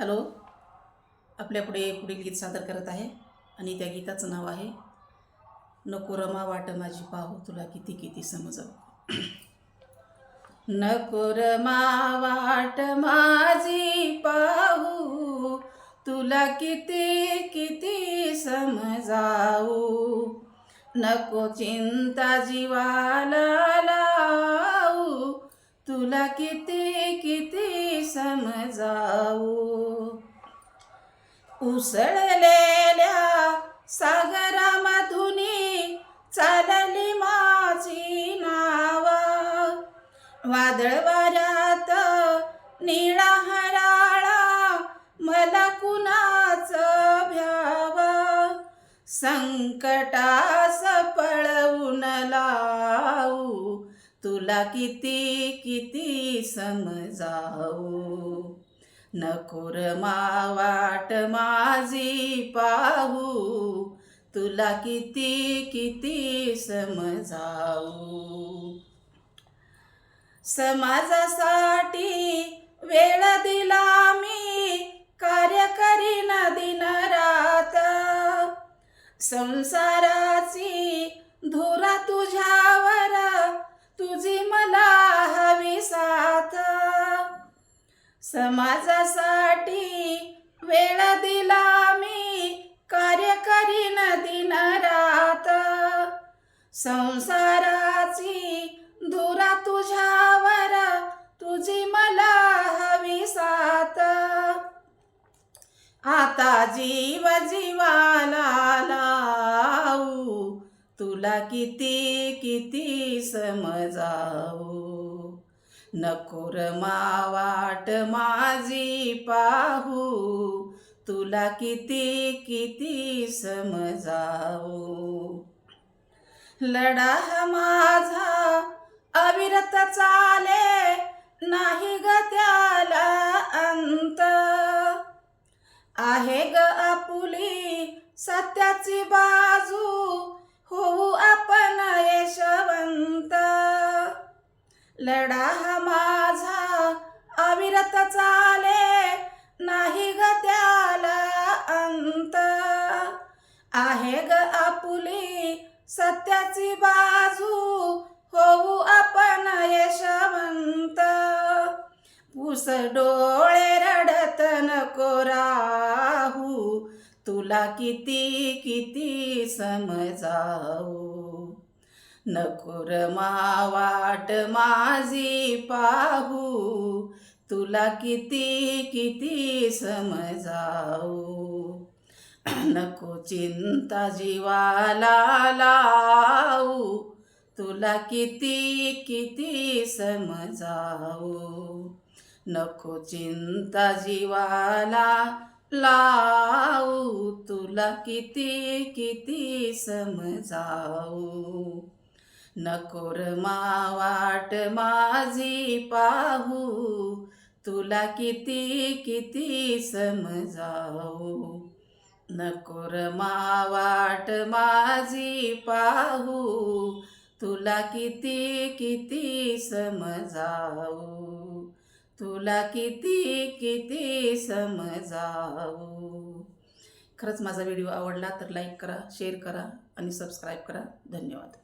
Hello. आपल्यापुढे पुढील गीत सादर करत आहे आणि त्या गीताचं नाव आहे नको रमा वाट माझी पाहू तुला किती किती समजव. नको रमा वाट माझी पाहू तुला किती किती समजाऊ नको चिंता जीवाला लाऊ तुला किती किती समजावू उसळलेल्या सागरामधुनी चालली माझी नावा. वादळ वाऱ्यात निळा हराळा मला कुणाच भ्यावा. संकटास पळवून लावू. तुला किती किती समजाऊ नकोर वाट माझी पाहू. तुला किती किती समजाऊ समाजासाठी वेळ दिला मी कार्य करीन दिन रात. संसाराची धुरा तुझ्यावर तुझी मला हवी साथ. समाजासाठी वेळ दिला मी कार्य करीन दिन रात. संसाराची धुरा तुझ्यावर तुझी मला हवी साथ. आता जीव जीवाला तुला किती किती समजावू? नकोर मावाट माझी पाहू. तुला किती किती समजावू? लढा माझा अविरत चाले नाही ग त्याला अंत. आहे ग आपुली सत्याची बाजू होऊ लढा हा माझा. अविरत चाले नाही ग त्याला अंत. आहे ग आपुली सत्याची बाजू. होऊ आपण यशवंत. पुस डोळे रडत नको राहू. तुला किती किती समजाऊ नको रमा वाट माझी पाहू. तुला किती किती समजाऊ नको चिंता जीवाला लावू. तुला किती किती समजाऊ नको चिंता जीवाला लावू. तुला किती किती समजाऊ नकोर रमा वाट माझी पाहू. तुला किती किती समजाऊ नको रमा वाट माझी पाहू. तुला किती किती समजाऊ तुला किती किती समजाऊ खरंच माझा व्हिडिओ आवडला तर लाईक करा शेअर करा आणि सबस्क्राईब करा. धन्यवाद.